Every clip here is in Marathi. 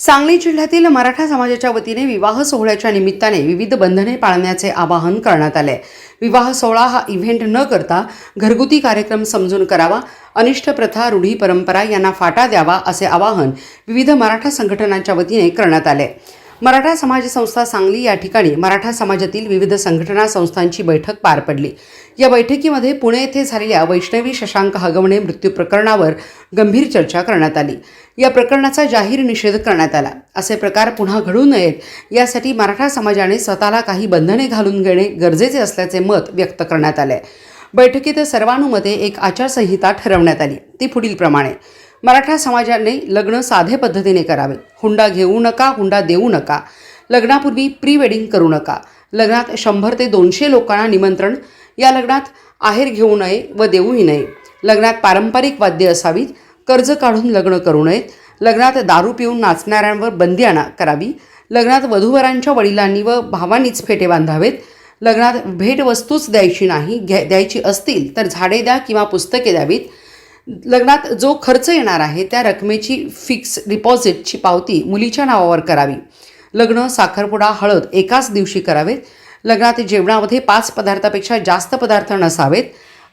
सांगली जिल्ह्यातील मराठा समाजाच्या वतीने विवाह सोहळ्याच्या निमित्ताने विविध बंधने पाळण्याचे आवाहन करण्यात आले. विवाह सोहळा हा इव्हेंट न करता घरगुती कार्यक्रम समजून करावा अनिष्ट प्रथा रूढी परंपरा यांना फाटा द्यावा असे आवाहन विविध मराठा संघटनांच्या वतीने करण्यात आले. मराठा समाज संस्था सांगली या ठिकाणी मराठा समाजातील विविध संघटना संस्थांची बैठक पार पडली. या बैठकीमध्ये पुणे येथे झालेल्या वैष्णवी शशांक हगवणे मृत्यू प्रकरणावर गंभीर चर्चा करण्यात आली. या प्रकरणाचा जाहीर निषेध करण्यात आला. असे प्रकार पुन्हा घडू नयेत यासाठी मराठा समाजाने स्वतःला काही बंधने घालून घेणे गरजेचे असल्याचे मत व्यक्त करण्यात आले. बैठकीत सर्वानुमते एक आचारसंहिता ठरवण्यात आली. ती पुढीलप्रमाणे. मराठा समाजाने लग्न साधे पद्धतीने करावे. हुंडा घेऊ नका हुंडा देऊ नका. लग्नापूर्वी प्री वेडिंग करू नका. लग्नात शंभर ते दोनशे लोकांना निमंत्रण. या लग्नात आहेर घेऊ नये व देऊही नये. लग्नात पारंपरिक वाद्य असावीत. कर्ज काढून लग्न करू नयेत. लग्नात दारू पिऊन नाचणाऱ्यांवर बंदी आणा करावी. लग्नात वधूवरांच्या वडिलांनी व भावांनीच फेटे बांधावेत. लग्नात भेटवस्तूच द्यायची नाही घ्या द्यायची असतील तर झाडे द्या किंवा पुस्तके द्यावीत. लग्नात जो खर्च येणार आहे त्या रकमेची फिक्स डिपॉझिटची पावती मुलीच्या नावावर करावी. लग्न साखरपुडा हळद एकाच दिवशी करावेत. लग्नात जेवणामध्ये पाच पदार्थापेक्षा जास्त पदार्थ नसावेत.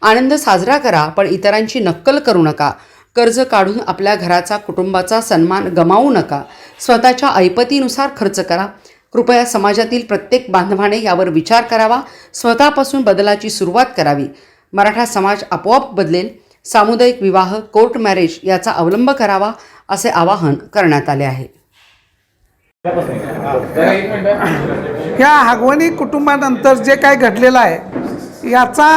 आनंद साजरा करा पण इतरांची नक्कल करू नका. कर्ज काढून आपल्या घराचा कुटुंबाचा सन्मान गमावू नका. स्वतःच्या ऐपतीनुसार खर्च करा. कृपया समाजातील प्रत्येक बांधवाने यावर विचार करावा. स्वतःपासून बदलाची सुरुवात करावी. मराठा समाज आपोआप बदलेल. सामुदायिक विवाह कोर्ट मॅरेज याचा अवलंब करावा असे आवाहन करण्यात आले आहे. या हागवणी कुटुंबानंतर जे काय घडलेलं आहे याचा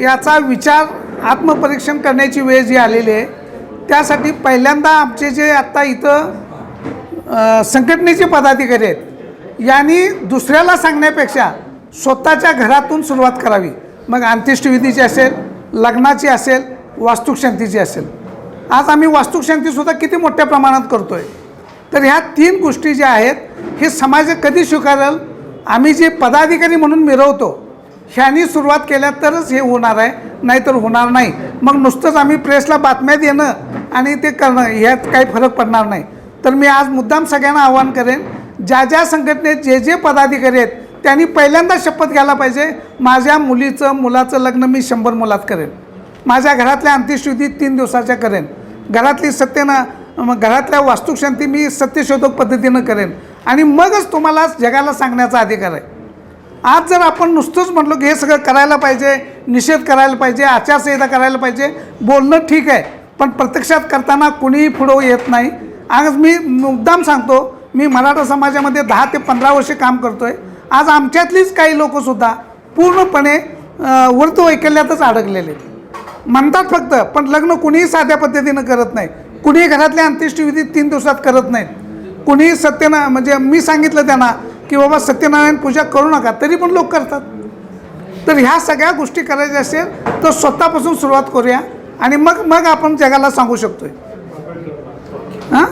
याचा विचार आत्मपरीक्षण करण्याची वेळ जी आलेली आहे त्यासाठी पहिल्यांदा आमचे जे आत्ता इथं संघटनेचे पदाधिकारी आहेत यांनी दुसऱ्याला सांगण्यापेक्षा स्वतःच्या घरातून सुरुवात करावी. मग अंत्येष्टविधीची असेल लग्नाची असेल वास्तुशांतीची असेल. आज आम्ही वास्तुशांतीसुद्धा किती मोठ्या प्रमाणात करतो आहे तर ह्या तीन गोष्टी ज्या आहेत हे समाज कधी स्वीकारेल आम्ही जे पदाधिकारी म्हणून मिरवतो ह्यानी सुरुवात केल्या तरच हे होणार आहे नाहीतर होणार नाही. मग नुसतंच आम्ही प्रेसला बातम्या देणं आणि ते करणं ह्यात काही फरक पडणार नाही. तर मी आज मुद्दाम सगळ्यांना आवाहन करेन ज्या ज्या संघटनेत जे जे पदाधिकारी आहेत त्यांनी पहिल्यांदा शपथ घ्यायला पाहिजे. माझ्या मुलीचं मुलाचं लग्न मी शंभर मुलात करेन. माझ्या घरातल्या अंत्यशुद्धी तीन दिवसाच्या करेन. घरातली सत्यना मग घरातल्या वास्तुशांती मी सत्यशोधक पद्धतीनं करेन. आणि मगच तुम्हाला जगाला सांगण्याचा अधिकार आहे. आज जर आपण नुसतंच म्हटलो की हे सगळं करायला पाहिजे निषेध करायला पाहिजे आचारसंहिता करायला पाहिजे बोलणं ठीक आहे. पण प्रत्यक्षात करताना कुणीही पुढं येत नाही. आज मी मुद्दाम सांगतो मी मराठा समाजामध्ये दहा ते पंधरा वर्षे काम करतो आहे आज आमच्यातलीच काही लोकंसुद्धा पूर्णपणे अं, अडकलेले आहेत. म्हणतात फक्त पण लग्न कुणीही साध्या पद्धतीनं करत नाही. कुणीही घरातल्या अंत्येष्टविधी तीन दिवसात करत नाहीत. कुणीही सत्यना म्हणजे मी सांगितलं त्यांना की बाबा सत्यनारायण पूजा करू नका तरी पण लोक करतात. तर ह्या सगळ्या गोष्टी करायच्या असेल तर स्वतःपासून सुरुवात करूया आणि मग मग आपण जगाला सांगू शकतोय. हां?